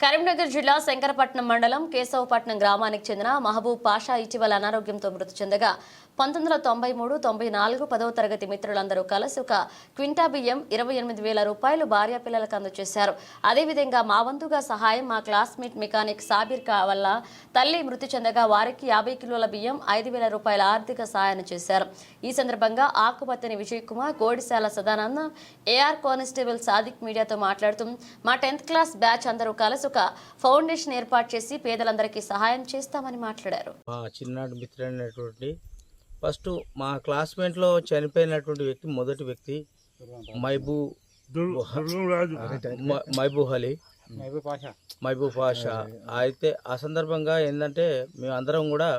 కరీంనగర్ జిల్లా శంకరపట్నం మండలం కేశవపట్నం గ్రామానికి చెందిన మహబూబ్ పాషా ఇటీవల అనారోగ్యంతో మృతి చెందగా పంతొమ్మిది వందల తొంభై మూడు తొంభై నాలుగు పదవ తరగతి మిత్రులందరూ కలిసి ఒక క్వింటా బియ్యం ఇరవై ఎనిమిది వేల రూపాయలు భార్య పిల్లలకు అందజేశారు. అదేవిధంగా మా వంతుగా సహాయం మా క్లాస్మేట్ మెకానిక్ సాబిర్ కా వల్ల తల్లి మృతి చెందగా వారికి యాభై కిలోల బియ్యం ఐదు వేల రూపాయల ఆర్థిక సహాయం చేశారు. ఈ సందర్భంగా ఆకుపత్తిని విజయ్ కుమార్ గోడిశాల సదానందం ఏఆర్ కానిస్టేబుల్ సాదిక్ మీడియాతో మాట్లాడుతూ మా టెన్త్ క్లాస్ బ్యాచ్ అందరూ కలిసి ఒక ఫౌండేషన్ ఏర్పాటు చేసి పేదలందరికీ సహాయం చేస్తామని మాట్లాడారు. మా చిన్నాడు మిత్రుడైనటువంటి ఫస్ట్ మా క్లాస్మేట్లో చనిపోయినటువంటి వ్యక్తి మొదటి వ్యక్తి మైబూ మ- మహబూబ్ అలీ మహబూబ్ పాషా. అయితే ఆ సందర్భంగా ఏంటంటే మేము అందరం కూడా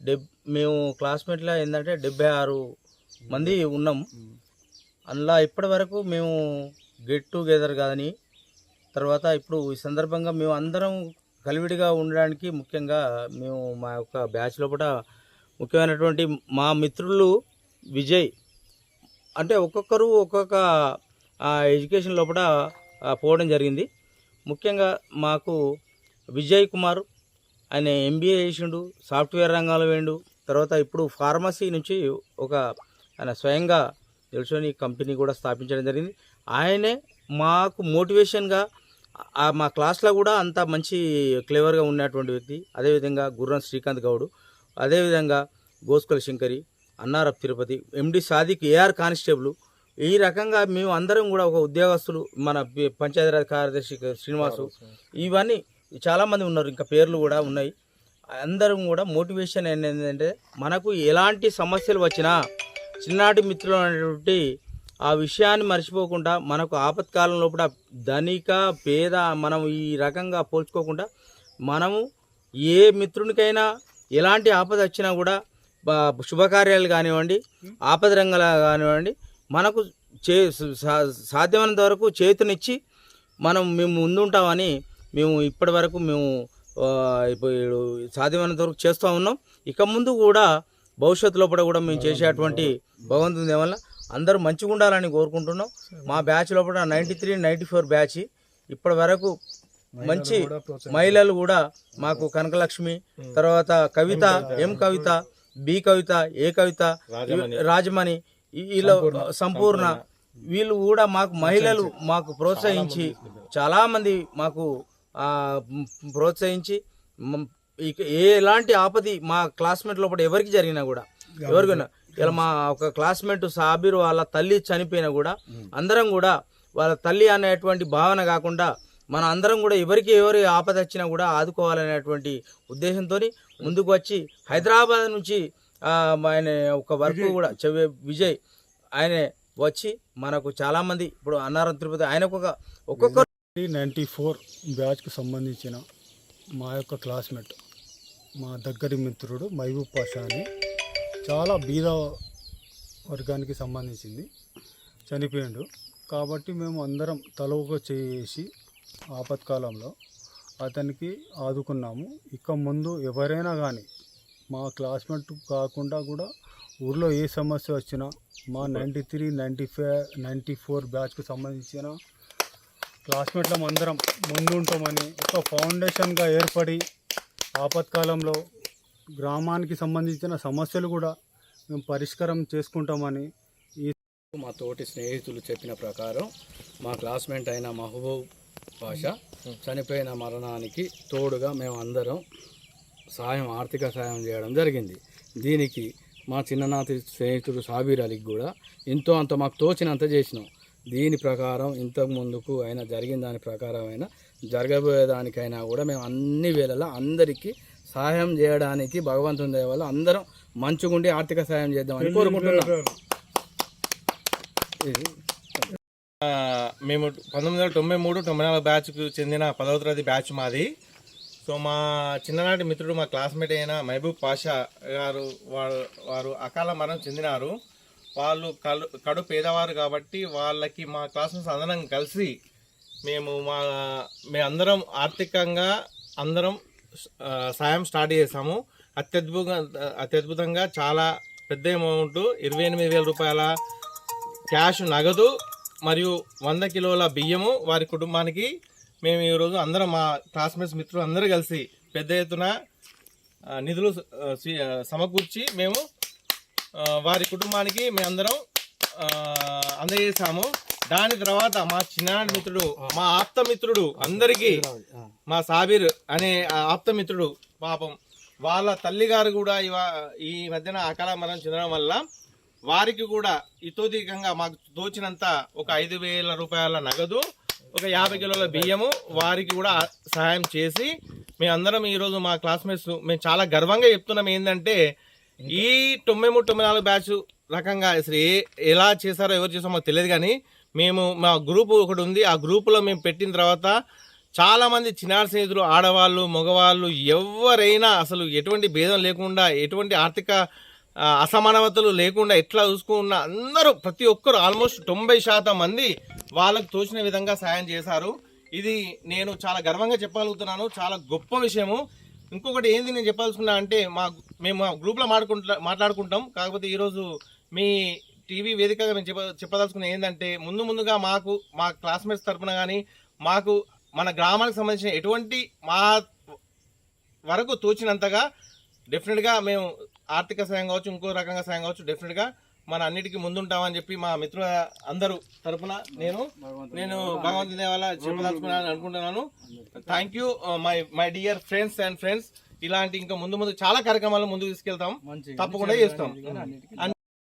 డెబ్ మేము క్లాస్మేట్లో ఏంటంటే డెబ్బై ఆరు మంది ఉన్నాం. అందులో ఇప్పటి వరకు మేము గెట్ టుగెదర్ కానీ తర్వాత ఇప్పుడు ఈ సందర్భంగా మేము అందరం కలివిడిగా ఉండడానికి ముఖ్యంగా మేము మా యొక్క బ్యాచ్ లోపల ముఖ్యమైనటువంటి మా మిత్రులు విజయ్ అంటే ఒక్కొక్కరు ఒక్కొక్క ఎడ్యుకేషన్ లోపల పోవడం జరిగింది. ముఖ్యంగా మాకు విజయ్ కుమార్ ఆయన ఎంబీఏ చేసిండు సాఫ్ట్వేర్ రంగంలో వేయండు తర్వాత ఇప్పుడు ఫార్మసీ నుంచి ఒక ఆయన స్వయంగా నిల్చొని కంపెనీ కూడా స్థాపించడం జరిగింది. ఆయనే మాకు మోటివేషన్గా మా క్లాస్లో కూడా అంత మంచి క్లేవర్గా ఉన్నటువంటి వ్యక్తి. అదేవిధంగా గుర్రం శ్రీకాంత్ గౌడు. అదేవిధంగా Goskula Shankari అన్నారప్ Tirupati MD Sadiq AR constable. ఈ రకంగా మేము అందరం కూడా ఒక ఉద్యోగస్తులు మన పంచాయతీరాజ్ కార్యదర్శి శ్రీనివాసు. ఇవన్నీ చాలామంది ఉన్నారు. ఇంకా పేర్లు కూడా ఉన్నాయి. అందరం కూడా మోటివేషన్ ఏంటంటే మనకు ఎలాంటి సమస్యలు వచ్చినా చిన్ననాటి మిత్రులు అనేటువంటి ఆ విషయాన్ని మర్చిపోకుండా మనకు ఆపత్కాలంలో కూడా ధనిక పేద మనం ఈ రకంగా పోల్చుకోకుండా మనము ఏ మిత్రునికైనా ఎలాంటి ఆపద వచ్చినా కూడా శుభకార్యాలు కానివ్వండి ఆపద రంగాలు కానివ్వండి మనకు చే సా- సాధ్యమైనంత వరకు చేతునిచ్చి మనం మేము ముందుంటామని మేము ఇప్పటి వరకు మేము ఇప్పుడు సాధ్యమైనంత వరకు చేస్తూ ఉన్నాం. ఇక ముందు కూడా భవిష్యత్తు లోపల కూడా మేము చేసేటువంటి భగవంతుని వల్ల అందరూ మంచిగా ఉండాలని కోరుకుంటున్నాం. మా బ్యాచ్ లోపల ninety three ninety four batch. ఇప్పటి వరకు మంచి మహిళలు కూడా మాకు కనకలక్ష్మి తర్వాత కవిత ఎం కవిత బి కవిత ఏ కవిత రాజమణి. ఈ- వీళ్ళ సంపూర్ణ. వీళ్ళు కూడా మాకు మహిళలు మాకు ప్రోత్సహించి చాలా మంది. మాకు ప్రోత్సహించి ఏ ఎలాంటి ఆపది మా క్లాస్మేట్ లోపల ఎవరికి జరిగినా కూడా ఎవరికైనా ఇలా మా ఒక క్లాస్మేట్ సాబిర్ వాళ్ళ తల్లి చనిపోయినా కూడా అందరం కూడా వాళ్ళ తల్లి అనేటువంటి భావన కాకుండా మన అందరం కూడా ఎవరికి ఎవరి ఆపద వచ్చినా కూడా ఆదుకోవాలనేటువంటి ఉద్దేశంతో ముందుకు వచ్చి హైదరాబాద్ నుంచి ఆయన ఒక వర్క్ కూడా చెవి విజయ్ ఆయన వచ్చి మనకు చాలా మంది ఇప్పుడు అన్నారం తిరుపతి ఆయనకు ఒక ఒక్కొక్క నైంటీ ఫోర్ బ్యాచ్కు సంబంధించిన మా యొక్క క్లాస్మేట్ మా దగ్గరి మిత్రుడు మహబూబ్ పాషా అని చాలా బీద వర్గానికి సంబంధించింది. చనిపోయాడు కాబట్టి మేము అందరం తల ఒక చేసి ఆపత్కాలంలో అతనికి ఆదుకున్నాము. ఇక ముందు ఎవరైనా కానీ మా క్లాస్మేట్ కాకుండా కూడా ఊర్లో ఏ సమస్య వచ్చినా మా ninety three ninety five ninety four బ్యాచ్కు సంబంధించిన క్లాస్మేట్లం అందరం ముందుంటామని ఒక ఫౌండేషన్గా ఏర్పడి ఆపత్కాలంలో గ్రామానికి సంబంధించిన సమస్యలు కూడా మేము పరిష్కారం చేసుకుంటామని ఈ మా తోటి స్నేహితులు చెప్పిన ప్రకారం మా క్లాస్మేట్ అయిన మహబూబ్ భాష చనిపోయిన మరణానికి తోడుగా మేము అందరం సాయం ఆర్థిక సాయం చేయడం జరిగింది. దీనికి మా చిన్ననాటి స్నేహితుడు సాబీర్ అలీకి కూడా ఎంతో అంత మాకు తోచినంత చేసినాం. దీని ప్రకారం ఇంతకు ముందుకు అయినా జరిగిన దాని ప్రకారం అయినా కూడా మేము అన్ని వేళలా అందరికీ సహాయం చేయడానికి భగవంతుని దయ వల్ల అందరం మంచుగుండి ఆర్థిక సహాయం చేద్దామని కోరుకుంటున్నాం. మేము పంతొమ్మిది వందల తొంభై మూడు తొంభై నాలుగు బ్యాచ్కు చెందిన పదవ తరగతి బ్యాచ్ మాది. సో మా చిన్ననాటి మిత్రుడు మా క్లాస్మేట్ అయిన మహబూబ్ పాషా గారు వారు వారు అకాల మరణం చెందినారు. వాళ్ళు కడు కడు పేదవారు కాబట్టి వాళ్ళకి మా క్లాస్మేట్స్ అందరం కలిసి మేము మా మేమందరం ఆర్థికంగా అందరం సాయం స్టార్ట్ చేసాము అత్యద్భుతంగా అత్యద్భుతంగా చాలా పెద్ద అమౌంట్ ఇరవై ఎనిమిది వేల రూపాయల క్యాష్ నగదు మరియు వంద కిలోల బియ్యము వారి కుటుంబానికి మేము ఈరోజు అందరం మా క్లాస్మేట్స్ మిత్రులు అందరూ కలిసి పెద్ద ఎత్తున నిధులు సమకూర్చి మేము వారి కుటుంబానికి మేమందరం అందజేసాము దాని తర్వాత మా చిన్నాడు మిత్రుడు మా ఆప్తమిత్రుడు అందరికీ మా సాబిర్ అనే ఆప్తమిత్రుడు పాపం వాళ్ళ తల్లిగారు కూడా ఈ మధ్యన అకాల మరణం చెందడం వల్ల వారికి కూడా ఇతోధికంగా మాకు తోచినంత ఒక ఐదు వేల రూపాయల నగదు ఒక యాభై కిలోల బియ్యము వారికి కూడా సహాయం చేసి మేమందరం ఈరోజు మా క్లాస్మేట్స్ మేము చాలా గర్వంగా చెప్తున్నాం ఏంటంటే ఈ తొంభై మూడు తొంభై నాలుగు బ్యాచ్ రకంగా అసలు ఏ ఎలా చేశారో ఎవరు చేసారో మాకు తెలియదు కానీ మేము మా గ్రూప్ ఒకటి ఉంది. ఆ గ్రూపులో మేము పెట్టిన తర్వాత చాలామంది చిన్నార స్నేహితులు ఆడవాళ్ళు మగవాళ్ళు ఎవరైనా అసలు ఎటువంటి భేదం లేకుండా ఎటువంటి ఆర్థిక అసమానవతలు అసమానతలు లేకుండా ఎట్లా చూసుకున్న అందరూ ప్రతి ఒక్కరు ఆల్మోస్ట్ తొంభై శాతం మంది వాళ్ళకు తోచిన విధంగా సాయం చేశారు. ఇది నేను చాలా గర్వంగా చెప్పగలుగుతున్నాను. చాలా గొప్ప విషయము. ఇంకొకటి ఏంది నేను చెప్పాల్సుకున్నా అంటే మా మేము మా గ్రూప్లో మాట్లాడుకుంటా మాట్లాడుకుంటాం. కాకపోతే ఈరోజు మీ టీవీ వేదికగా మేము చెప్ప చెప్పదలుచుకున్న ఏంటంటే ముందు ముందుగా మాకు మా క్లాస్మేట్స్ తరపున కానీ మాకు మన గ్రామానికి సంబంధించిన ఎటువంటి మా వరకు తోచినంతగా డెఫినెట్గా మేము ఆర్థిక సాయం కావచ్చు ఇంకో రకంగా సాయం కావచ్చు డెఫినెట్గా మన అన్నిటికీ ముందుంటామని చెప్పి మా మిత్రుల అందరూ తరపున నేను నేను భగవంతుని వల్ల చెప్పదలుచుకున్నాను అనుకుంటున్నాను. Thank you my my dear friends and friends ఇలాంటి ఇంకా ముందు ముందు చాలా కార్యక్రమాలు ముందుకు తీసుకెళ్తాం. తప్పకుండా చేస్తాం.